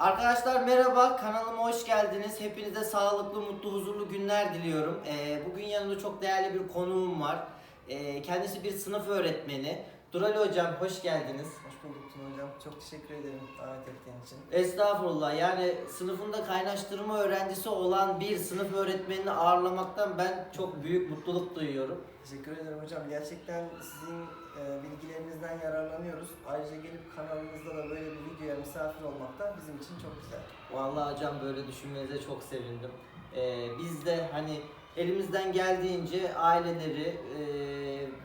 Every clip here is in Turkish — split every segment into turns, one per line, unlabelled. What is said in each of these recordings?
Arkadaşlar merhaba, kanalıma hoş geldiniz. Hepinize sağlıklı, mutlu, huzurlu günler diliyorum. Ee, bugün yanımda çok değerli bir konuğum var. Ee, kendisi bir sınıf öğretmeni. Dural Hocam hoş geldiniz.
Hoş bulduk Tuna Hocam. Çok teşekkür ederim davet ettiğin için.
Estağfurullah yani sınıfında kaynaştırma öğrencisi olan bir sınıf öğretmenini ağırlamaktan ben çok büyük mutluluk duyuyorum.
Teşekkür ederim hocam. Gerçekten sizin e, bilgilerinizden yararlanıyoruz. Ayrıca gelip kanalınızda da böyle bir videoya misafir olmak da bizim için çok güzel.
Vallahi hocam böyle düşünmenize çok sevindim. Ee, biz de hani elimizden geldiğince aileleri e,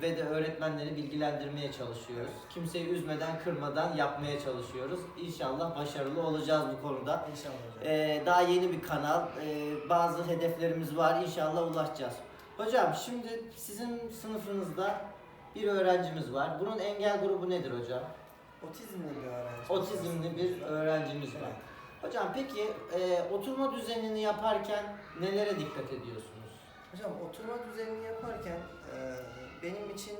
ve de öğretmenleri bilgilendirmeye çalışıyoruz. Kimseyi üzmeden, kırmadan yapmaya çalışıyoruz. İnşallah başarılı olacağız bu konuda.
İnşallah hocam.
Ee, daha yeni bir kanal, ee, bazı hedeflerimiz var. İnşallah ulaşacağız. Hocam şimdi sizin sınıfınızda bir öğrencimiz var. Bunun engel grubu nedir hocam?
Otizmli bir öğrenci.
Otizmli bir öğrencimiz var. Hocam peki e, oturma düzenini yaparken nelere dikkat ediyorsunuz?
Hocam oturma düzenini yaparken e, benim için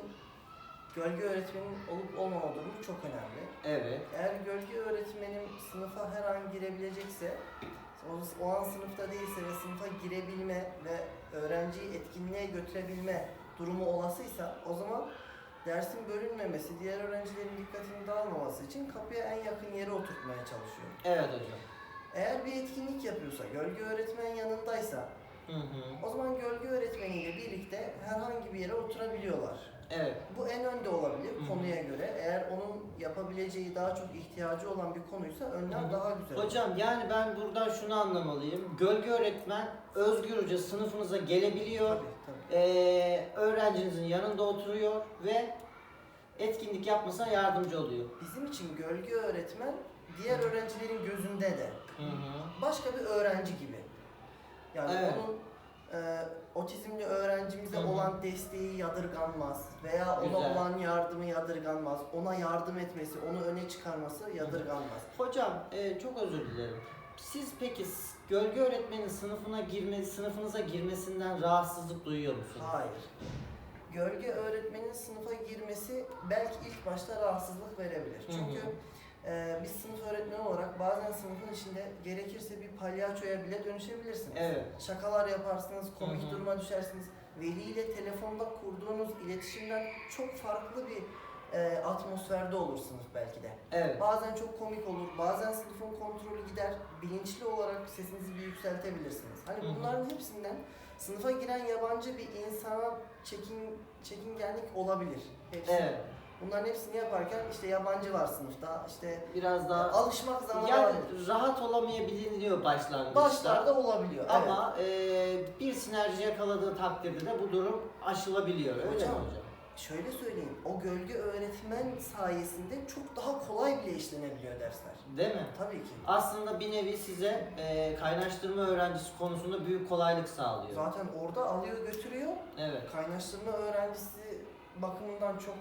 gölge öğretmenin olup olmama durumu çok önemli.
Evet.
Eğer gölge öğretmenim sınıfa her an girebilecekse, o, o an sınıfta değilse ve sınıfa girebilme ve öğrenciyi etkinliğe götürebilme durumu olasıysa o zaman dersin bölünmemesi, diğer öğrencilerin dikkatini dağılmaması için kapıya en yakın yere oturtmaya çalışıyorum.
Evet hocam.
Eğer bir etkinlik yapıyorsa, gölge öğretmen yanındaysa
Hı hı.
o zaman gölge öğretmeniyle birlikte herhangi bir yere oturabiliyorlar.
Evet.
Bu en önde olabilir
Hı
konuya göre. Eğer onun yapabileceği daha çok ihtiyacı olan bir konuysa önlem
Hı
daha güzel.
Hocam yani ben buradan şunu anlamalıyım. Gölge öğretmen özgürce sınıfınıza gelebiliyor.
Tabii, tabii.
e, öğrencinizin yanında oturuyor ve etkinlik yapmasına yardımcı oluyor.
Bizim için gölge öğretmen diğer öğrencilerin gözünde de
Hı hı.
başka bir öğrenci gibi. Yani
Evet.
onun e, otizmli öğrencimize
Hı hı.
olan desteği yadırganmaz veya ona
Güzel.
olan yardımı yadırganmaz. Ona yardım etmesi, onu öne çıkarması yadırganmaz.
Hocam e, çok özür dilerim. Siz peki gölge öğretmenin sınıfına girme, sınıfınıza girmesinden rahatsızlık duyuyor musunuz?
Hayır. Gölge öğretmenin sınıfa girmesi belki ilk başta rahatsızlık verebilir.
Hı hı.
E, biz sınıf öğretmeni olarak bazen sınıfın içinde gerekirse bir palyaçoya bile dönüşebilirsiniz.
Evet.
Şakalar yaparsınız, komik
Hı hı.
duruma düşersiniz. Veliyle telefonda kurduğunuz iletişimden çok farklı bir e, atmosferde olursunuz belki de.
Evet.
Bazen çok komik olur, bazen sınıfın kontrolü gider. Bilinçli olarak sesinizi bir yükseltebilirsiniz. Hani
Hı hı.
bunların hepsinden sınıfa giren yabancı bir insana çekin çekingenlik olabilir. Hepsi.
Evet.
Bunların hepsini yaparken işte yabancı var sınıfta. işte
Biraz daha
alışmak zamanı
yani
alır.
rahat olamayabiliyor başlangıçta.
Başlarda olabiliyor. evet.
Ama e, bir sinerji yakaladığı takdirde de bu durum aşılabiliyor. Öyle
Hocam,
mi hocam?
Şöyle söyleyeyim, o gölge öğretmen sayesinde çok daha kolay bile işlenebiliyor dersler.
Değil mi?
Tabii ki.
Aslında bir nevi size e, kaynaştırma öğrencisi konusunda büyük kolaylık sağlıyor.
Zaten orada alıyor götürüyor.
Evet.
Kaynaştırma öğrencisi bakımından çok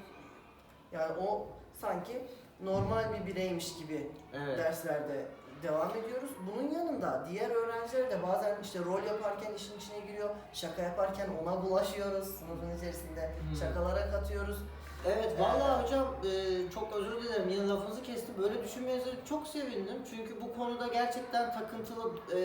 yani o sanki normal bir bireymiş gibi
Evet.
derslerde devam ediyoruz. Bunun yanında diğer öğrenciler de bazen işte rol yaparken işin içine giriyor. Şaka yaparken ona bulaşıyoruz sınıfın içerisinde.
Hı.
Şakalara katıyoruz.
Evet vallahi hocam e, çok özür dilerim yine lafınızı kestim. Böyle düşünmenize çok sevindim. Çünkü bu konuda gerçekten takıntılı e,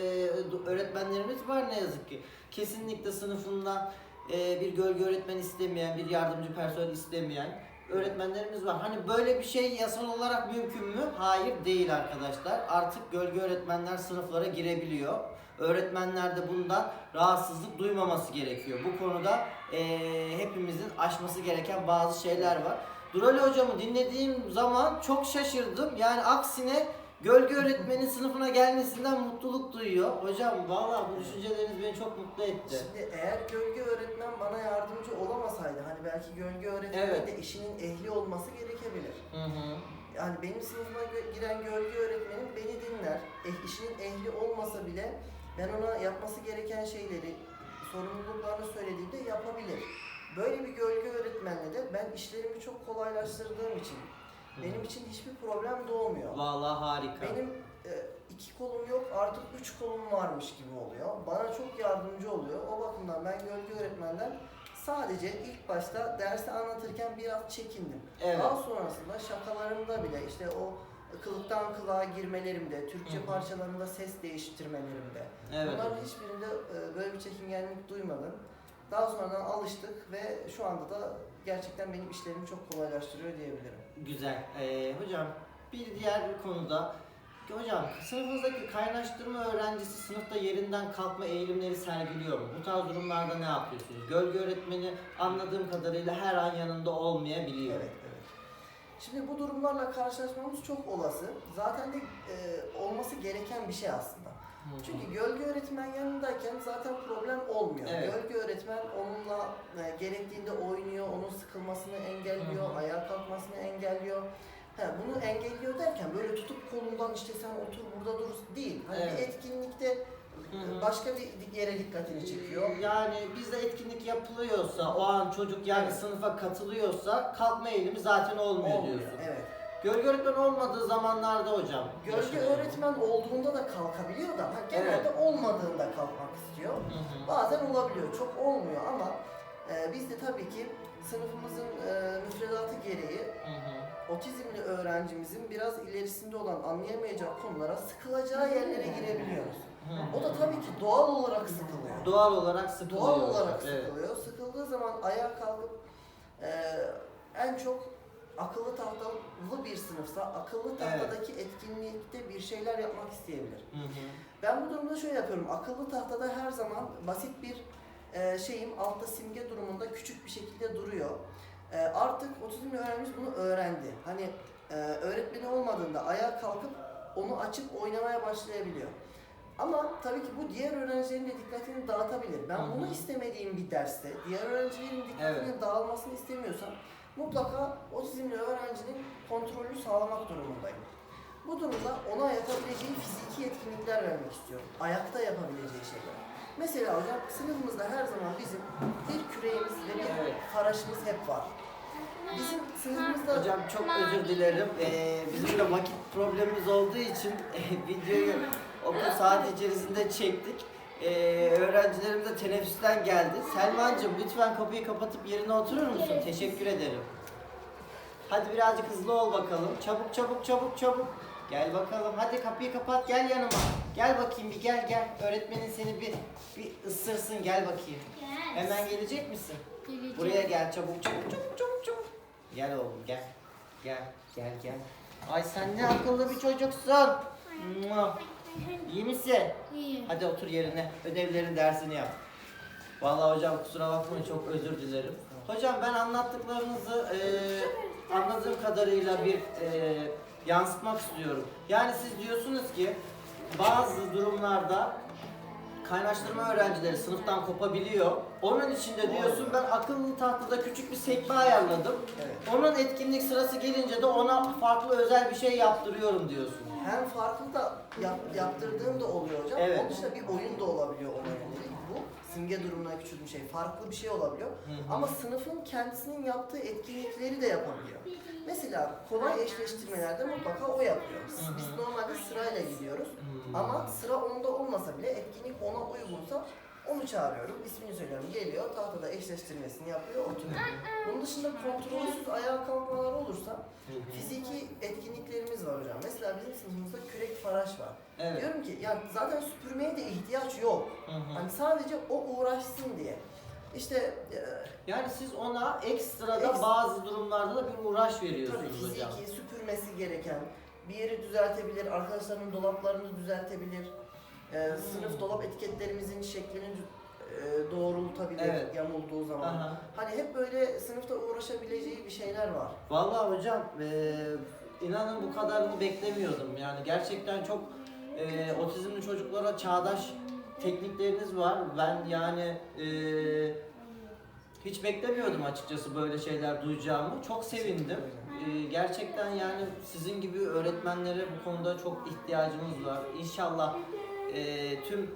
öğretmenlerimiz var ne yazık ki. Kesinlikle sınıfından e, bir gölge öğretmen istemeyen, bir yardımcı personel istemeyen öğretmenlerimiz var. Hani böyle bir şey yasal olarak mümkün mü? Hayır değil arkadaşlar. Artık gölge öğretmenler sınıflara girebiliyor. Öğretmenler de bundan rahatsızlık duymaması gerekiyor. Bu konuda eee, hepimizin aşması gereken bazı şeyler var. Durali hocamı dinlediğim zaman çok şaşırdım. Yani aksine gölge öğretmenin sınıfına gelmesinden mutluluk duyuyor. Hocam vallahi bu düşünceleriniz beni çok mutlu etti.
Şimdi eğer gölge öğretmen bana yardımcı olamasaydı hani belki gölge öğretmenin
Evet.
de işinin ehli olması gerekebilir.
Hı hı.
Yani benim sınıfıma gö- giren gölge öğretmenim beni dinler. Eh, işinin ehli olmasa bile ben ona yapması gereken şeyleri, sorumluluklarını söylediğimde yapabilir. Böyle bir gölge öğretmenle de ben işlerimi çok kolaylaştırdığım için benim için hiçbir problem doğmuyor.
Vallahi harika.
Benim e, iki kolum yok artık üç kolum varmış gibi oluyor. Bana çok yardımcı oluyor. O bakımdan ben gölge öğretmenden sadece ilk başta dersi anlatırken biraz çekindim.
Evet.
Daha sonrasında şakalarımda bile işte o kılıktan kılığa girmelerimde, Türkçe
Hı hı.
parçalarında ses değiştirmelerimde.
Evet.
Bunların hiçbirinde e, böyle bir çekingenlik duymadım. Daha sonradan alıştık ve şu anda da gerçekten benim işlerimi çok kolaylaştırıyor diyebilirim.
Güzel. Ee, hocam bir diğer bir konuda Hocam sınıfınızdaki kaynaştırma öğrencisi sınıfta yerinden kalkma eğilimleri sergiliyor mu? Bu tarz durumlarda ne yapıyorsunuz? Gölge öğretmeni anladığım kadarıyla her an yanında olmayabiliyor.
Evet, evet. Şimdi bu durumlarla karşılaşmamız çok olası. Zaten de e, olması gereken bir şey aslında.
Hı.
Çünkü gölge öğretmen yanındayken zaten problem olmuyor.
Evet.
Gölge öğretmen onunla e, gerektiğinde oynuyor, onun sıkılmasını engelliyor,
Hı
ayağa kalkmasını engelliyor. Ha, bunu engelliyor derken böyle tutup kolundan işte sen otur burada dur değil. Hani
Evet.
bir etkinlikte
Hı hı.
başka bir yere dikkatini çekiyor.
Yani bizde etkinlik yapılıyorsa, o an çocuk yani
Evet.
sınıfa katılıyorsa kalkma eğilimi zaten olmuyor,
Olmuyor.
diyorsun.
Evet.
Gölge öğretmen olmadığı zamanlarda hocam.
Gölge
yaşanıyor.
öğretmen olduğunda da kalkabiliyor da ha, genelde
Evet.
olmadığında kalkmak istiyor.
Hı hı.
Bazen olabiliyor, çok olmuyor ama e, biz de tabii ki sınıfımızın e, müfredatı gereği
Hı hı.
otizmli öğrencimizin biraz ilerisinde olan anlayamayacağı konulara sıkılacağı yerlere girebiliyoruz.
Hı hı.
O da tabii ki doğal olarak sıkılıyor.
Doğal olarak sıkılıyor.
Doğal olarak
Evet.
sıkılıyor. Sıkıldığı zaman ayağa kalkıp e, en çok akıllı tahtalı bir sınıfsa akıllı tahtadaki etkinlikte bir şeyler yapmak isteyebilir.
Hı hı.
Ben bu durumda şöyle yapıyorum. Akıllı tahtada her zaman basit bir e, şeyim altta simge durumunda küçük bir şekilde duruyor. E, artık otizmli öğrencimiz bunu öğrendi. Hani e, öğretmeni olmadığında ayağa kalkıp onu açıp oynamaya başlayabiliyor. Ama tabii ki bu diğer öğrencilerin de dikkatini dağıtabilir. Ben
Hı hı.
bunu istemediğim bir derste diğer öğrencilerin dikkatinin dağılmasını istemiyorsam mutlaka otizmli öğrencinin kontrolü sağlamak durumundayım. Bu durumda ona yapabileceği fiziki etkinlikler vermek istiyorum. Ayakta yapabileceği şeyler. Mesela hocam sınıfımızda her zaman bizim bir küreğimiz ve bir
Evet.
faraşımız hep var. Bizim sınıfımızda
Hocam çok özür dilerim. Ee, bizim de vakit problemimiz olduğu için videoyu okul saati içerisinde çektik. Ee, öğrencilerimiz de teneffüsten geldi. Selmancığım lütfen kapıyı kapatıp yerine oturur musun? Teşekkür ederim. Hadi birazcık hızlı ol bakalım. Çabuk çabuk çabuk çabuk. Gel bakalım. Hadi kapıyı kapat gel yanıma. Gel bakayım bir gel gel. Öğretmenin seni bir bir ısırsın gel bakayım. Hemen gelecek misin? Buraya gel çabuk çabuk çabuk çabuk çabuk. Gel oğlum gel. Gel gel gel. Ay sen ne akıllı bir çocuksun. Mua. İyi misin?
İyi.
Hadi otur yerine. Ödevlerin dersini yap. Vallahi hocam kusura bakmayın çok özür dilerim. Hocam ben anlattıklarınızı eee, anladığım kadarıyla bir eee, yansıtmak istiyorum. Yani siz diyorsunuz ki bazı durumlarda kaynaştırma öğrencileri sınıftan kopabiliyor. Onun için de diyorsun ben akıllı tahtada küçük bir sekme ayarladım.
evet,
Onun etkinlik sırası gelince de ona farklı özel bir şey yaptırıyorum diyorsun.
hem farklı da yap, yaptırdığım da oluyor hocam.
Evet.
Onun dışında bir oyun da olabiliyor ona yönelik. Bu simge durumuna küçük bir şey. Farklı bir şey olabiliyor.
Hı hı.
Ama sınıfın kendisinin yaptığı etkinlikleri de yapabiliyor. Mesela kolay eşleştirmelerde mutlaka o yapıyor.
Hı hı.
Biz normalde sırayla gidiyoruz.
Hmm.
Ama sıra onda olmasa bile etkinlik ona uygunsa onu çağırıyorum. İsmini söylüyorum. Geliyor tahtada eşleştirmesini yapıyor oturuyor. Bunun dışında kontrolsüz ayağa kalkmalar olursa fiziki etkinliklerimiz var hocam. Mesela bizim sınıfımızda kürek faraş var.
Evet.
Diyorum ki ya zaten süpürmeye de ihtiyaç yok. Hani sadece o uğraşsın diye. İşte e,
Yani siz ona ekstrada
Ekstra.
bazı durumlarda da bir uğraş
tabii
veriyorsunuz
fiziki
hocam.
süpürmesi gereken, bir yeri düzeltebilir, arkadaşlarının dolaplarını düzeltebilir, e, sınıf dolap etiketlerimizin şeklini e, doğrultabilir
Evet.
yamulduğu zaman.
Aha.
Hani hep böyle sınıfta uğraşabileceği bir şeyler var.
Vallahi hocam eee, inanın bu kadarını beklemiyordum. Yani gerçekten çok eee, otizmli çocuklara çağdaş teknikleriniz var. Ben yani eee, hiç beklemiyordum açıkçası böyle şeyler duyacağımı. Çok sevindim. Eee, gerçekten yani sizin gibi öğretmenlere bu konuda çok ihtiyacımız var. İnşallah eee, tüm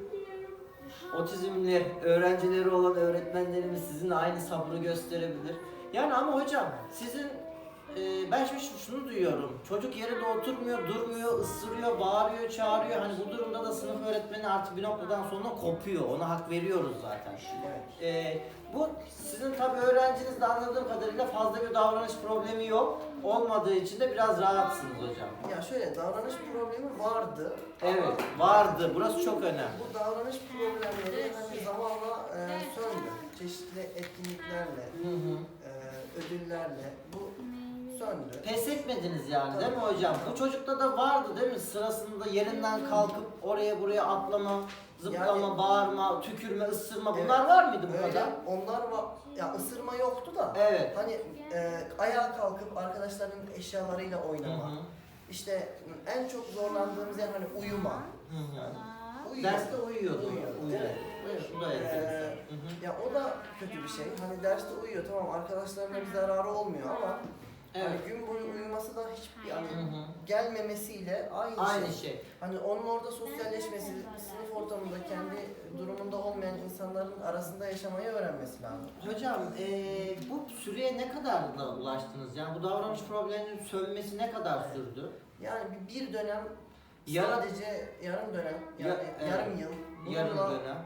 otizmli öğrencileri olan öğretmenlerimiz sizinle aynı sabrı gösterebilir. Yani ama hocam sizin e, ben şimdi şu- şunu duyuyorum. Çocuk yerinde oturmuyor, durmuyor, ısırıyor, bağırıyor, çağırıyor. Hani bu durumda da sınıf öğretmeni artık bir noktadan sonra kopuyor. Ona hak veriyoruz zaten.
Evet.
E, bu sizin tabii öğrenciniz de anladığım kadarıyla fazla bir davranış problemi yok. Olmadığı için de biraz rahatsınız hocam.
Ya şöyle davranış problemi vardı.
Evet, vardı. Burası çok önemli.
Bu davranış problemleri hani zamanla e, söndü. Çeşitli etkinliklerle,
Hı hı.
e, ödüllerle bu söndü.
Pes etmediniz yani değil mi hocam? Bu çocukta da vardı değil mi? Sırasında yerinden kalkıp oraya buraya atlama, zıplama,
Yani-
bağırma, tükürme, ısırma bunlar
Evet.
var mıydı bu
Öyle
kadar?
onlar var. Ya ısırma yoktu da.
Evet.
Hani e, ayağa kalkıp arkadaşlarının eşyalarıyla
Hı
oynama.
hı.
İşte en çok zorlandığımız yer hani uyuma.
Hı hı.
Uyuyor.
Derste uyuyordu.
Uyuyor.
Uyuyor.
Evet.
Bu da enteresan. Hı hı.
Ya o da kötü bir şey. Hani derste uyuyor tamam arkadaşlarına bir zararı olmuyor ama
Evet.
hani gün boyu uyuması da hiçbir hani
hı.
gelmemesiyle aynı,
Aynı
şey.
şey.
Hani onun orada sosyalleşmesi, sınıf ortamında kendi durumunda olmayan insanların arasında yaşamayı öğrenmesi lazım.
Hocam eee, bu süreye ne kadar da ulaştınız? Yani bu davranış probleminin sönmesi ne kadar sürdü?
Yani bir, bir dönem
Yarım-
sadece yarım dönem yani
Ya- evet.
yarım yıl
Yarım
bununla
dönem.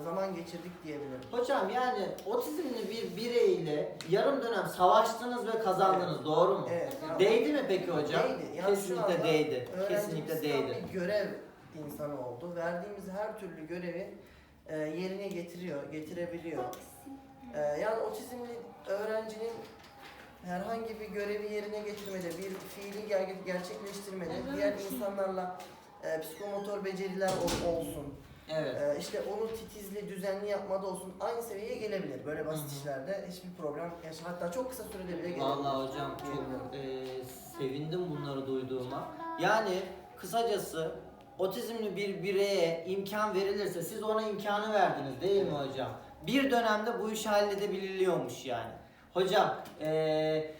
E, zaman geçirdik diyebilirim.
Hocam yani otizmli bir bireyle yarım dönem savaştınız ve kazandınız doğru mu?
Evet. yani-
Değdi mi peki hocam?
Değdi. Yani şu
Kesinlikle
anda
değdi.
öğrencimiz
Kesinlikle
tam
değdi.
bir görev insanı oldu. Verdiğimiz her türlü görevi e, yerine getiriyor, getirebiliyor. E, yani otizmli öğrencinin herhangi bir görevi yerine getirmede, bir fiili ger- gerçekleştirmede, diğer insanlarla e, psikomotor beceriler ol- olsun,
Evet.
e, işte onu titizli, düzenli yapmada olsun aynı seviyeye gelebilir. Böyle basit
Hı hı.
işlerde hiçbir problem yaş hatta çok kısa sürede bile gelebilir.
Vallahi hocam çok eee, sevindim bunları duyduğuma. Yani kısacası otizmli bir bireye imkan verilirse siz ona imkanı verdiniz değil mi hocam? Bir dönemde bu iş halledebililiyormuş yani. Hocam eee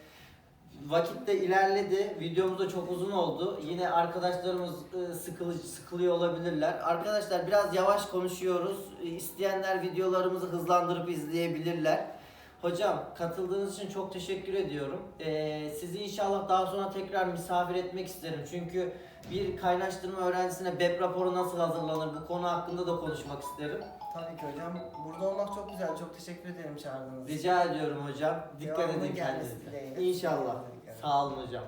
vakit de ilerledi. Videomuz da çok uzun oldu. Yine arkadaşlarımız e, sıkılı, sıkılıyor olabilirler. Arkadaşlar biraz yavaş konuşuyoruz. E, İsteyenler videolarımızı hızlandırıp izleyebilirler. Hocam katıldığınız için çok teşekkür ediyorum. Ee, sizi inşallah daha sonra tekrar misafir etmek isterim. Çünkü bir kaynaştırma öğrencisine BEP raporu nasıl hazırlanır bu konu hakkında da konuşmak isterim.
Tabii ki hocam. Burada olmak çok güzel. Çok teşekkür ederim çağırdığınız için.
Rica ediyorum hocam. Dikkat
Devamının
edin
gelmesi
kendinize.
dileğiyle.
İnşallah. Sağ olun hocam.